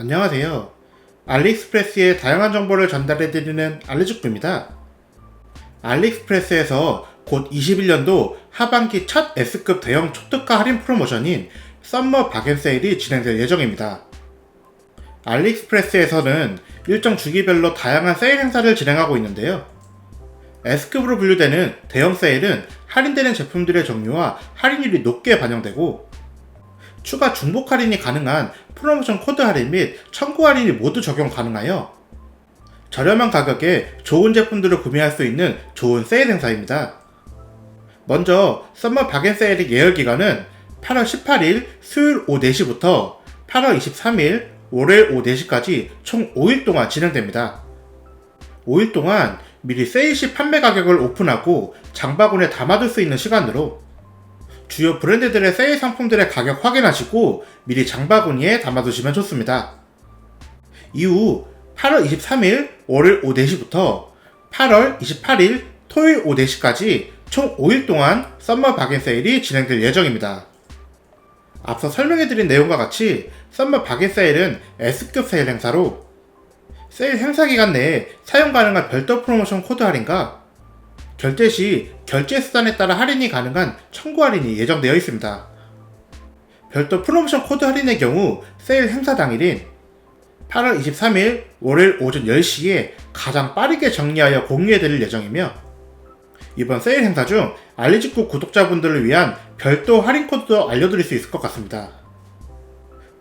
안녕하세요. 알리익스프레스의 다양한 정보를 전달해드리는 알리죽부입니다. 알리익스프레스에서 곧 21년도 하반기 첫 S급 대형 초특가 할인 프로모션인 썸머 바겐 세일이 진행될 예정입니다. 알리익스프레스에서는 일정 주기별로 다양한 세일 행사를 진행하고 있는데요. S급으로 분류되는 대형 세일은 할인되는 제품들의 종류와 할인율이 높게 반영되고 추가 중복 할인이 가능한 프로모션 코드 할인 및 청구 할인이 모두 적용 가능하여 저렴한 가격에 좋은 제품들을 구매할 수 있는 좋은 세일 행사입니다. 먼저 썸머 박앤 세일의 예열 기간은 8월 18일 수요일 오후 4시부터 8월 23일 월요일 오후 4시까지 총 5일 동안 진행됩니다. 5일 동안 미리 세일 시 판매 가격을 오픈하고 장바구니에 담아둘 수 있는 시간으로 주요 브랜드들의 세일 상품들의 가격 확인하시고 미리 장바구니에 담아두시면 좋습니다. 이후 8월 23일 월요일 오후 4시부터 8월 28일 토요일 오후 4시까지 총 5일 동안 썸머 박앤 세일이 진행될 예정입니다. 앞서 설명해드린 내용과 같이 썸머 박앤 세일은 S급 세일 행사로 세일 행사 기간 내에 사용 가능한 별도 프로모션 코드 할인과 결제 시 결제 수단에 따라 할인이 가능한 청구 할인이 예정되어 있습니다. 별도 프로모션 코드 할인의 경우 세일 행사 당일인 8월 23일 월요일 오전 10시에 가장 빠르게 정리하여 공유해드릴 예정이며 이번 세일 행사 중 알리직구 구독자분들을 위한 별도 할인 코드도 알려드릴 수 있을 것 같습니다.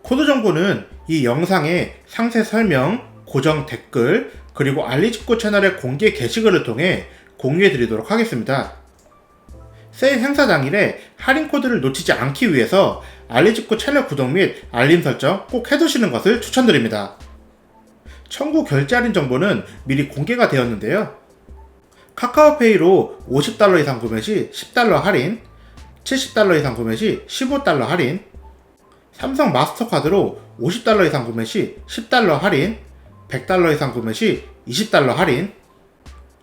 코드 정보는 이 영상의 상세 설명, 고정 댓글, 그리고 알리직구 채널의 공개 게시글을 통해 공유해 드리도록 하겠습니다. 세일 행사 당일에 할인 코드를 놓치지 않기 위해서 알리직구 채널 구독 및 알림 설정 꼭 해두시는 것을 추천드립니다. 청구 결제 할인 정보는 미리 공개가 되었는데요. 카카오페이로 50달러 이상 구매 시 10달러 할인, 70달러 이상 구매 시 15달러 할인, 삼성 마스터카드로 50달러 이상 구매 시 10달러 할인, 100달러 이상 구매 시 20달러 할인,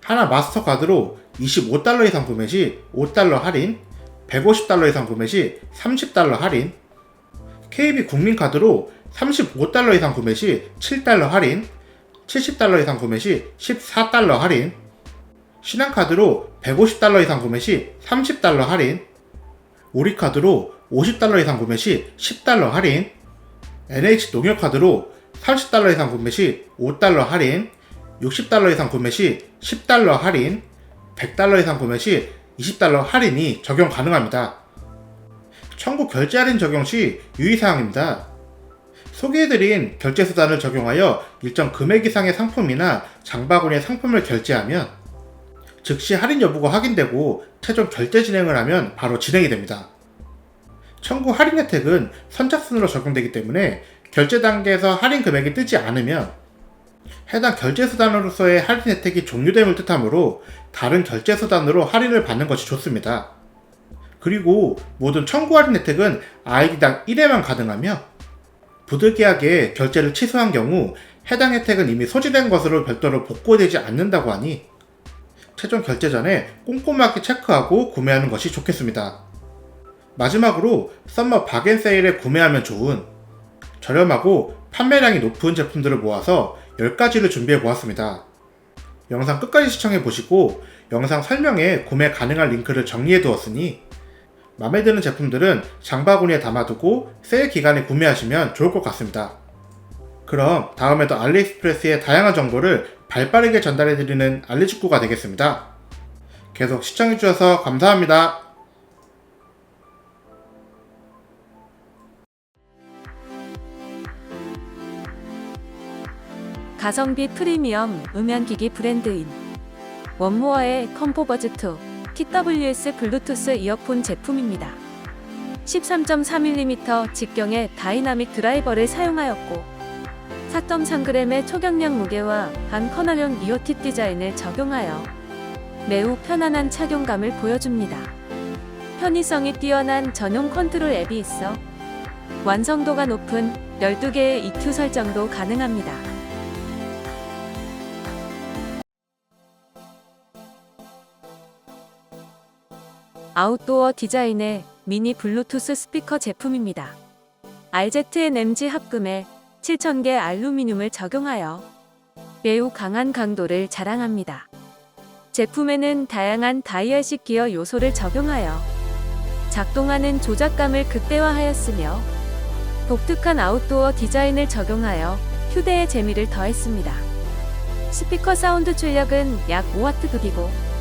하나 마스터카드로 25달러 이상 구매 시 5달러 할인, 150달러 이상 구매 시 30달러 할인, KB 국민카드로 35달러 이상 구매 시 7달러 할인, 70달러 이상 구매 시 14달러 할인, 신한카드로 150달러 이상 구매 시 30달러 할인, 우리카드로 50달러 이상 구매 시 10달러 할인, NH농협카드로 30달러 이상 구매 시 5달러 할인, 60달러 이상 구매 시 10달러 할인, 100달러 이상 구매 시 20달러 할인이 적용 가능합니다. 청구 결제 할인 적용 시 유의사항입니다. 소개해드린 결제 수단을 적용하여 일정 금액 이상의 상품이나 장바구니의 상품을 결제하면 즉시 할인 여부가 확인되고 최종 결제 진행을 하면 바로 진행이 됩니다. 청구 할인 혜택은 선착순으로 적용되기 때문에 결제 단계에서 할인 금액이 뜨지 않으면 해당 결제 수단으로서의 할인 혜택이 종료됨을 뜻하므로 다른 결제 수단으로 할인을 받는 것이 좋습니다. 그리고 모든 청구 할인 혜택은 아이디당 1회만 가능하며 부득이하게 결제를 취소한 경우 해당 혜택은 이미 소지된 것으로 별도로 복구되지 않는다고 하니 최종 결제 전에 꼼꼼하게 체크하고 구매하는 것이 좋겠습니다. 마지막으로 썸머 박앤 세일에 구매하면 좋은 저렴하고 판매량이 높은 제품들을 모아서 10가지를 준비해 보았습니다. 영상 끝까지 시청해 보시고 영상 설명에 구매 가능한 링크를 정리해 두었으니 마음에 드는 제품들은 장바구니에 담아두고 세일 기간에 구매하시면 좋을 것 같습니다. 그럼 다음에도 알리익스프레스의 다양한 정보를 발빠르게 전달해드리는 알리축구가 되겠습니다. 계속 시청해주셔서 감사합니다. 가성비 프리미엄 음향기기 브랜드인 원모어의 컴포버즈2 TWS 블루투스 이어폰 제품입니다. 13.3mm 직경의 다이나믹 드라이버를 사용하였고 4.3g의 초경량 무게와 반커널형 이오팁 디자인을 적용하여 매우 편안한 착용감을 보여줍니다. 편의성이 뛰어난 전용 컨트롤 앱이 있어 완성도가 높은 12개의 EQ 설정도 가능합니다. 아웃도어 디자인의 미니 블루투스 스피커 제품입니다. RZNMG 합금에 7000개 알루미늄을 적용하여 매우 강한 강도를 자랑합니다. 제품에는 다양한 다이얼식 기어 요소를 적용하여 작동하는 조작감을 극대화하였으며 독특한 아웃도어 디자인을 적용하여 휴대의 재미를 더했습니다. 스피커 사운드 출력은 약 5W 급이고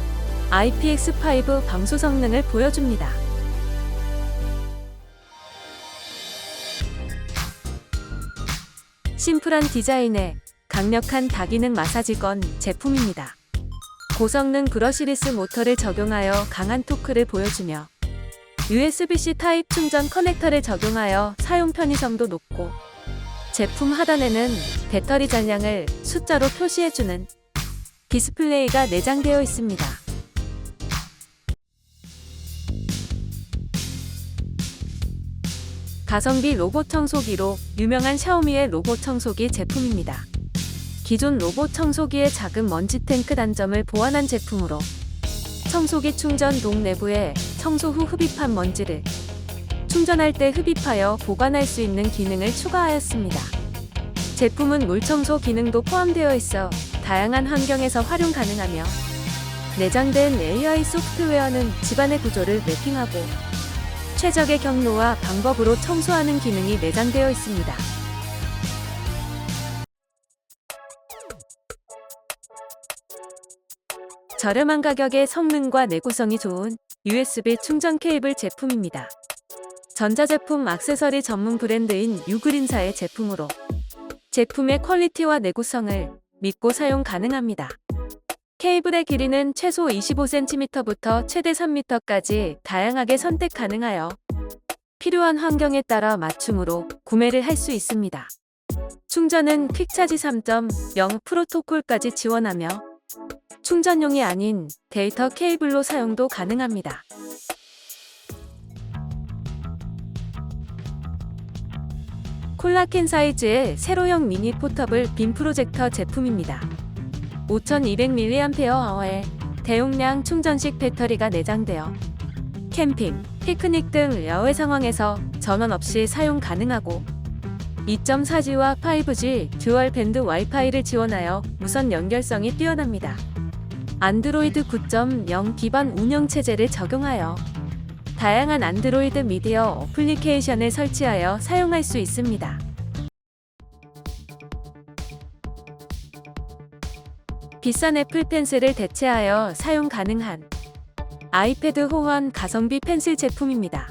IPX5 방수 성능을 보여줍니다. 심플한 디자인에 강력한 다기능 마사지건 제품입니다. 고성능 브러시리스 모터를 적용하여 강한 토크를 보여주며 USB-C 타입 충전 커넥터를 적용하여 사용 편의성도 높고 제품 하단에는 배터리 잔량을 숫자로 표시해주는 디스플레이가 내장되어 있습니다. 가성비 로봇 청소기로 유명한 샤오미의 로봇 청소기 제품입니다. 기존 로봇 청소기의 작은 먼지 탱크 단점을 보완한 제품으로 청소기 충전 동 내부에 청소 후 흡입한 먼지를 충전할 때 흡입하여 보관할 수 있는 기능을 추가하였습니다. 제품은 물 청소 기능도 포함되어 있어 다양한 환경에서 활용 가능하며 내장된 AI 소프트웨어는 집안의 구조를 매핑하고 최적의 경로와 방법으로 청소하는 기능이 내장되어 있습니다. 저렴한 가격에 성능과 내구성이 좋은 USB 충전 케이블 제품입니다. 전자제품 액세서리 전문 브랜드인 유그린사의 제품으로 제품의 퀄리티와 내구성을 믿고 사용 가능합니다. 케이블의 길이는 최소 25cm부터 최대 3m까지 다양하게 선택 가능하여 필요한 환경에 따라 맞춤으로 구매를 할 수 있습니다. 충전은 퀵차지 3.0 프로토콜까지 지원하며 충전용이 아닌 데이터 케이블로 사용도 가능합니다. 콜라켄 사이즈의 세로형 미니 포터블 빔 프로젝터 제품입니다. 5200mAh의 대용량 충전식 배터리가 내장되어 캠핑, 피크닉 등 야외 상황에서 전원 없이 사용 가능하고 2.4G와 5G 듀얼 밴드 와이파이를 지원하여 무선 연결성이 뛰어납니다. 안드로이드 9.0 기반 운영 체제를 적용하여 다양한 안드로이드 미디어 어플리케이션을 설치하여 사용할 수 있습니다. 비싼 애플 펜슬을 대체하여 사용 가능한 아이패드 호환 가성비 펜슬 제품입니다.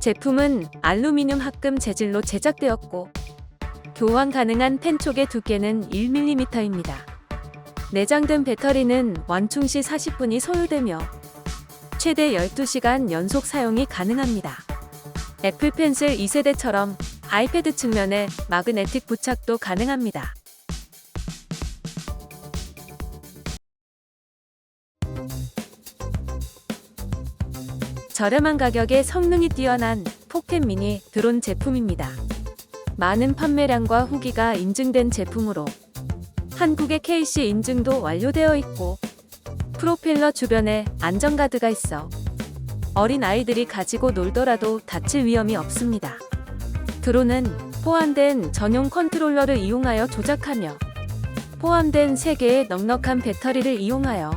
제품은 알루미늄 합금 재질로 제작되었고 교환 가능한 펜 촉의 두께는 1mm입니다. 내장된 배터리는 완충 시 40분이 소요되며 최대 12시간 연속 사용이 가능합니다. 애플 펜슬 2세대처럼 아이패드 측면에 마그네틱 부착도 가능합니다. 저렴한 가격에 성능이 뛰어난 포켓 미니 드론 제품입니다. 많은 판매량과 후기가 인증된 제품으로 한국의 KC 인증도 완료되어 있고 프로펠러 주변에 안전가드가 있어 어린 아이들이 가지고 놀더라도 다칠 위험이 없습니다. 드론은 포함된 전용 컨트롤러를 이용하여 조작하며 포함된 3개의 넉넉한 배터리를 이용하여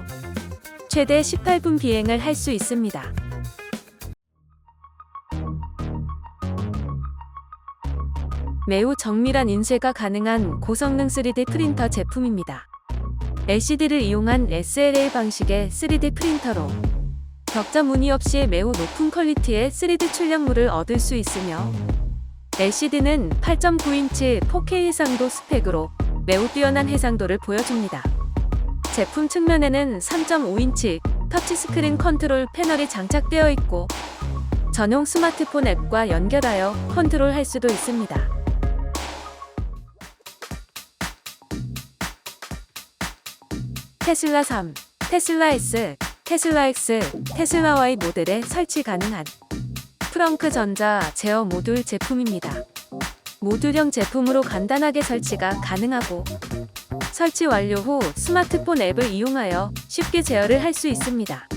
최대 18분 비행을 할 수 있습니다. 매우 정밀한 인쇄가 가능한 고성능 3D 프린터 제품입니다. LCD를 이용한 SLA 방식의 3D 프린터로 격자 무늬 없이 매우 높은 퀄리티의 3D 출력물을 얻을 수 있으며 LCD는 8.9인치 4K 해상도 스펙으로 매우 뛰어난 해상도를 보여줍니다. 제품 측면에는 3.5인치 터치 스크린 컨트롤 패널이 장착되어 있고 전용 스마트폰 앱과 연결하여 컨트롤할 수도 있습니다. 테슬라 3, 테슬라 S, 테슬라 X, 테슬라 Y 모델에 설치 가능한 프렁크 전자 제어 모듈 제품입니다. 모듈형 제품으로 간단하게 설치가 가능하고 설치 완료 후 스마트폰 앱을 이용하여 쉽게 제어를 할 수 있습니다.